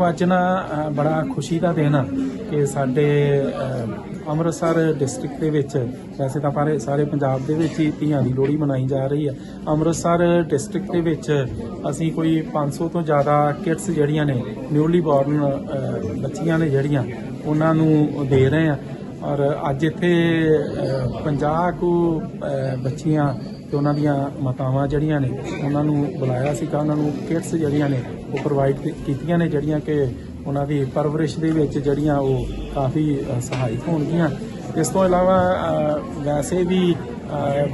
ਦੇਖੋ ਅੱਜ ਨਾ ਬੜਾ ਖੁਸ਼ੀ ਦਾ ਦਿਨ ਆ ਕਿ ਸਾਡੇ ਅੰਮ੍ਰਿਤਸਰ ਡਿਸਟ੍ਰਿਕਟ ਦੇ ਵਿੱਚ ਵੈਸੇ ਤਾਂ ਸਾਰੇ ਸਾਰੇ ਪੰਜਾਬ ਦੇ ਵਿੱਚ ਹੀ ਧੀਆਂ ਦੀ ਲੋਹੜੀ ਮਨਾਈ ਜਾ ਰਹੀ ਹੈ ਅੰਮ੍ਰਿਤਸਰ ਡਿਸਟ੍ਰਿਕਟ ਦੇ ਵਿੱਚ ਅਸੀਂ ਕੋਈ 500 ਤੋਂ ਜ਼ਿਆਦਾ ਕਿਡਸ ਜਿਹੜੀਆਂ ਨੇ ਨਿਊਲੀ ਬੋਰਨ ਬੱਚੀਆਂ ਨੇ ਜਿਹੜੀਆਂ ਉਹਨਾਂ ਨੂੰ ਦੇ ਰਹੇ ਆ। ਔਰ ਅੱਜ ਇੱਥੇ ਅ, 50 ਕੁ ਬੱਚੀਆਂ ਤੇ ਉਹਨਾਂ ਦੀਆਂ ਮਾਤਾਵਾਂ ਜਿਹੜੀਆਂ ਨੇ, ਉਹਨਾਂ ਨੂੰ ਬੁਲਾਇਆ ਸੀਗਾ, ਉਹਨਾਂ ਨੂੰ ਕਿਟਸ ਜਿਹੜੀਆਂ ਨੇ, ਉਹ ਪ੍ਰੋਵਾਈਡ ਕੀਤੀਆਂ ਨੇ, ਜਿਹੜੀਆਂ ਕਿ ਉਹਨਾਂ ਦੀ ਪਰਵਰਿਸ਼ ਦੇ ਵਿੱਚ ਜਿਹੜੀਆਂ ਉਹ ਕਾਫੀ ਸਹਾਇਕ ਹੋਣਗੀਆਂ। ਇਸ ਤੋਂ ਇਲਾਵਾ ਵੈਸੇ ਵੀ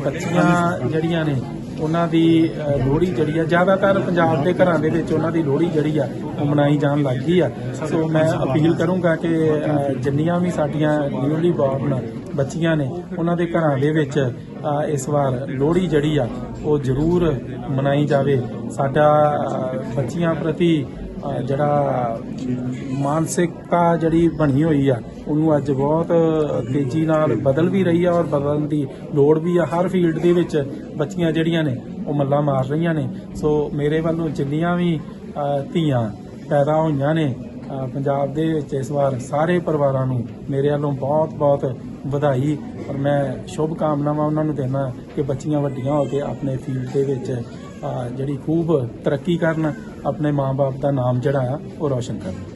ਬੱਚੀਆਂ ਜਿਹੜੀਆਂ ਨੇ, ਉਹਨਾਂ ਦੀ ਲੋਹੜੀ ਜਿਹੜੀ ਆ, ਜ਼ਿਆਦਾਤਰ ਪੰਜਾਬ ਦੇ ਘਰਾਂ ਦੇ ਵਿੱਚ ਉਹਨਾਂ ਦੀ ਲੋਹੜੀ ਜਿਹੜੀ ਆ, ਉਹ ਮਨਾਈ ਜਾਣ ਲੱਗ ਗਈ ਆ। ਸੋ ਮੈਂ ਅਪੀਲ ਕਰੂੰਗਾ ਕਿ ਜਿੰਨੀਆਂ ਵੀ ਸਾਡੀਆਂ ਨਿਊਲੀ ਬੋਰਨ ਬੱਚੀਆਂ ਨੇ, ਉਹਨਾਂ ਦੇ ਘਰਾਂ ਦੇ ਵਿੱਚ ਅ, ਇਸ ਵਾਰ ਲੋਹੜੀ ਜਿਹੜੀ ਆ ਉਹ ਜ਼ਰੂਰ ਮਨਾਈ ਜਾਵੇ। ਸਾਡਾ ਅ, ਬੱਚੀਆਂ ਪ੍ਰਤੀ ਜਿਹੜਾ ਮਾਨਸਿਕਤਾ ਜਿਹੜੀ ਬਣੀ ਹੋਈ ਆ ਉਹਨੂੰ ਅੱਜ ਬਹੁਤ ਤੇਜ਼ੀ ਨਾਲ ਬਦਲ ਵੀ ਰਹੀ ਆ ਔਰ ਬਦਲਣ ਦੀ ਲੋੜ ਵੀ ਆ। ਹਰ ਫੀਲਡ ਦੇ ਵਿੱਚ ਬੱਚੀਆਂ ਜਿਹੜੀਆਂ ਨੇ ਉਹ ਮੱਲਾ ਮਾਰ ਰਹੀਆਂ ਨੇ। ਸੋ ਮੇਰੇ ਵੱਲੋਂ ਜਿੰਨੀਆਂ ਵੀ ਧੀਆਂ ਪੈਦਾ ਹੋਈਆਂ ਨੇ ਪੰਜਾਬ ਦੇ ਵਿੱਚ ਇਸ ਵਾਰ ਸਾਰੇ ਪਰਿਵਾਰਾਂ ਨੂੰ ਮੇਰੇ ਵੱਲੋਂ ਬਹੁਤ-ਬਹੁਤ ਵਧਾਈ ਔਰ ਮੈਂ ਸ਼ੁਭ ਕਾਮਨਾਵਾਂ ਉਹਨਾਂ ਨੂੰ ਦੇਣਾ ਕਿ ਬੱਚੀਆਂ ਵੱਡੀਆਂ ਹੋ ਕੇ ਆਪਣੇ ਫੀਲਡ ਦੇ ਵਿੱਚ ਜਿਹੜੀ ਖੂਬ ਤਰੱਕੀ ਕਰਨ, ਆਪਣੇ ਮਾਪੇ ਦਾ ਨਾਮ ਜਿਹੜਾ ਆ, ਉਹ ਰੌਸ਼ਨ ਕਰਨ।